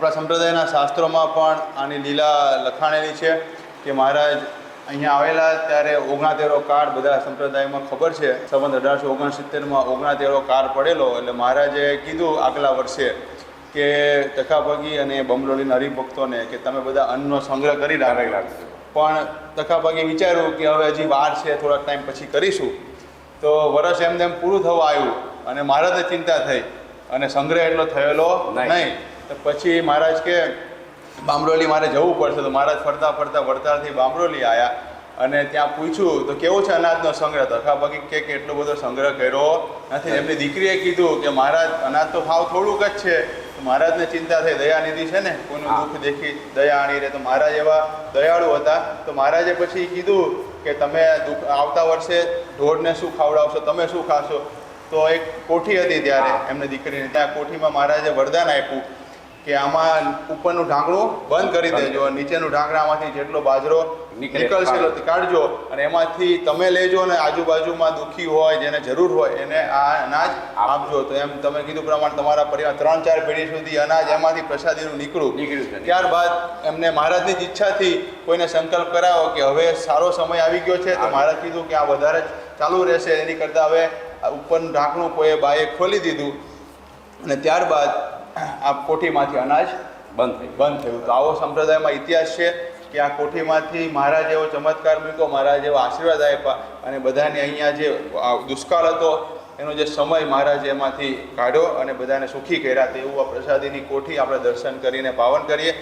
આપણા સંપ્રદાયના શાસ્ત્રોમાં પણ આની લીલા લખાણેલી છે કે મહારાજ અહીંયા આવેલા ત્યારે ઓગણાતેરો કાળ બધા સંપ્રદાયમાં ખબર છે. સંબંધ અઢારસો ઓગણસિત્તેરમાં ઓગણાતેરો કાળ પડેલો એટલે મહારાજે કીધું આગલા વર્ષે કે તકાભગી અને બમરોલીના હરિભક્તોને કે તમે બધા અન્નનો સંગ્રહ કરી રાખેલા પણ તકાભાગે વિચાર્યું કે હવે હજી વાર છે થોડાક ટાઈમ પછી કરીશું. તો વર્ષ એમને તેમ પૂરું થવા આવ્યું અને મહારાજને ચિંતા થઈ અને સંગ્રહ એટલો થયેલો નહીં. તો પછી મહારાજ કે બામરોલી મારે જવું પડશે. તો મહારાજ ફરતા ફરતા વડતાલથી બામરોલી આવ્યા અને ત્યાં પૂછ્યું તો કેવો છે અનાજનો સંગ્રહ? તકાભાગી કે કે એટલો બધો સંગ્રહ કર્યો નથી. એમની દીકરીએ કીધું કે મહારાજ અનાજ તો ભાવ થોડુંક જ છે. મહારાજને ચિંતા થઈ દયાનિધિ છે ને? કોઈનું દુઃખ દેખી દયા આણી રહે તો મહારાજ એવા દયાળુ હતા. તો મહારાજે પછી કીધું કે તમે દુઃખ આવતા વર્ષે ઢોરને શું ખવડાવશો? તમે શું ખાશો? તો એક કોઠી હતી ત્યારે. એમની દીકરીને ત્યાં કોઠીમાં મહારાજે વરદાન આપ્યું. કે આમાં ઉપરનું ઢાંકણું બંધ કરી દેજો નીચેનું ઢાંકણામાંથી જેટલો બાજરો નીકળશે. તે કાઢજો અને એમાંથી તમે લેજો અને આજુબાજુમાં દુઃખી હોય જેને જરૂર હોય એને આ અનાજ આપજો. તો એમ તમે કીધું પ્રમાણે તમારા પરિવાર ત્રણ ચાર પેઢી સુધી અનાજ એમાંથી પ્રસાદીનું નીકળું. નીકળ્યું. ત્યારબાદ એમને મહારાજની જ ઈચ્છાથી કોઈને સંકલ્પ કરાવો કે હવે સારો સમય આવી ગયો છે તો મહારાજ કીધું કે આ વધારે ચાલુ રહેશે. એની કરતાં હવે આ ઉપરનું ઢાંકણું કોઈએ બાએ ખોલી દીધું. અને ત્યારબાદ આ કોઠીમાંથી અનાજ બંધ થયું બંધ થયું. તો આવો સંપ્રદાયમાં ઇતિહાસ છે કે આ કોઠીમાંથી મહારાજ એવો ચમત્કાર મૂક્યો, મહારાજ એવો આશીર્વાદ આપ્યા અને બધાને અહીંયા જે દુષ્કાળ હતો, એનો જે સમય મહારાજ એમાંથી કાઢ્યો અને બધાને સુખી કર્યા. તેવું આ પ્રસાદીની કોઠી આપણે દર્શન કરીને પાવન કરીએ.